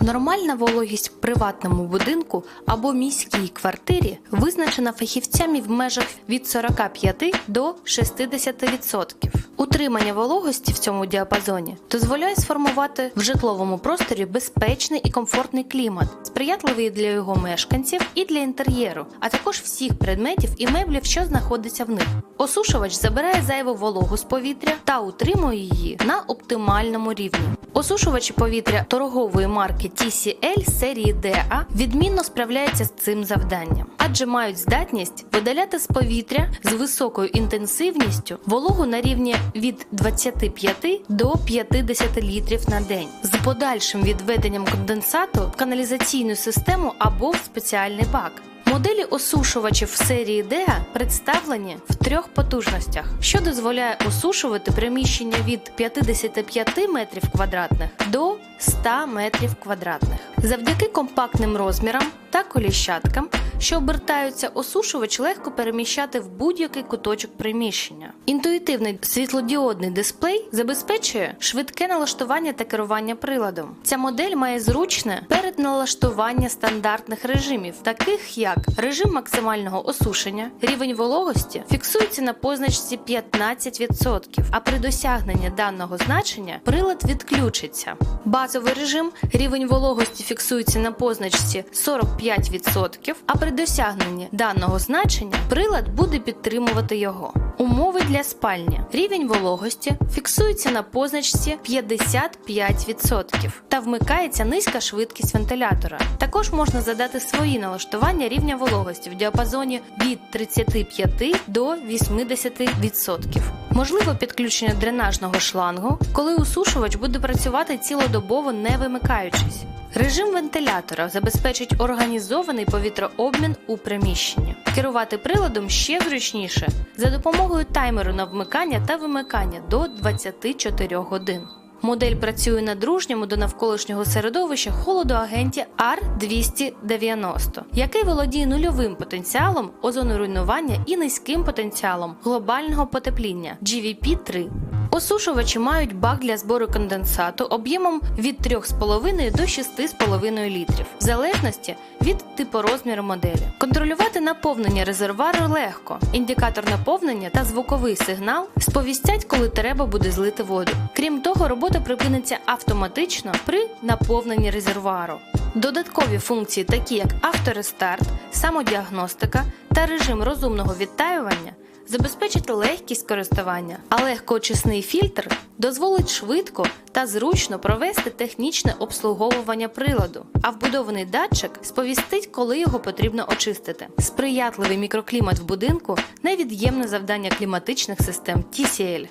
Нормальна вологість в приватному будинку або міській квартирі визначена фахівцями в межах від 45 до 60%. Утримання вологості в цьому діапазоні дозволяє сформувати в житловому просторі безпечний і комфортний клімат, сприятливий для його мешканців і для інтер'єру, а також всіх предметів і меблів, що знаходяться в них. Осушувач забирає зайву вологу з повітря та утримує її на оптимальному рівні. Осушувачі повітря торгової марки TCL серії DA відмінно справляються з цим завданням, адже мають здатність видаляти з повітря з високою інтенсивністю вологу на рівні від 25 до 50 літрів на день з подальшим відведенням конденсату в каналізаційну систему або в спеціальний бак. Моделі осушувачів серії DEA представлені в трьох потужностях, що дозволяє осушувати приміщення від 55 метрів квадратних до 100 метрів квадратних. Завдяки компактним розмірам та коліщаткам, що обертаються, осушувач легко переміщати в будь-який куточок приміщення. Інтуїтивний світлодіодний дисплей забезпечує швидке налаштування та керування приладом. Ця модель має зручне передналаштування стандартних режимів, таких як режим максимального осушення, рівень вологості фіксується на позначці 15%, а при досягненні даного значення прилад відключиться. Базовий режим рівень вологості фіксується на позначці 45%, а при досягненні даного значення прилад буде підтримувати його. Умови для спальні. Рівень вологості фіксується на позначці 55% та вмикається низька швидкість вентилятора. Також можна задати свої налаштування рівня вологості в діапазоні від 35 до 80%. Можливо підключення дренажного шлангу, коли усушувач буде працювати цілодобово не вимикаючись. Режим вентилятора забезпечить організований повітрообмін у приміщенні. Керувати приладом ще зручніше за допомогою таймеру на вмикання та вимикання до 24 годин. Модель працює на дружньому до навколишнього середовища холодоагенті R290, який володіє нульовим потенціалом озоноруйнування і низьким потенціалом глобального потепління GVP-3. Осушувачі мають бак для збору конденсату об'ємом від 3,5 до 6,5 літрів, в залежності від типу розміру моделі. Контролювати наповнення резервуару легко. Індикатор наповнення та звуковий сигнал сповістять, коли треба буде злити воду. Крім того, робота припиниться автоматично при наповненні резервуару. Додаткові функції, такі як авторестарт, самодіагностика та режим розумного відтаювання, забезпечить легкість користування, а легкоочисний фільтр дозволить швидко та зручно провести технічне обслуговування приладу, а вбудований датчик сповістить, коли його потрібно очистити. Сприятливий мікроклімат в будинку невід'ємне завдання кліматичних систем TCL.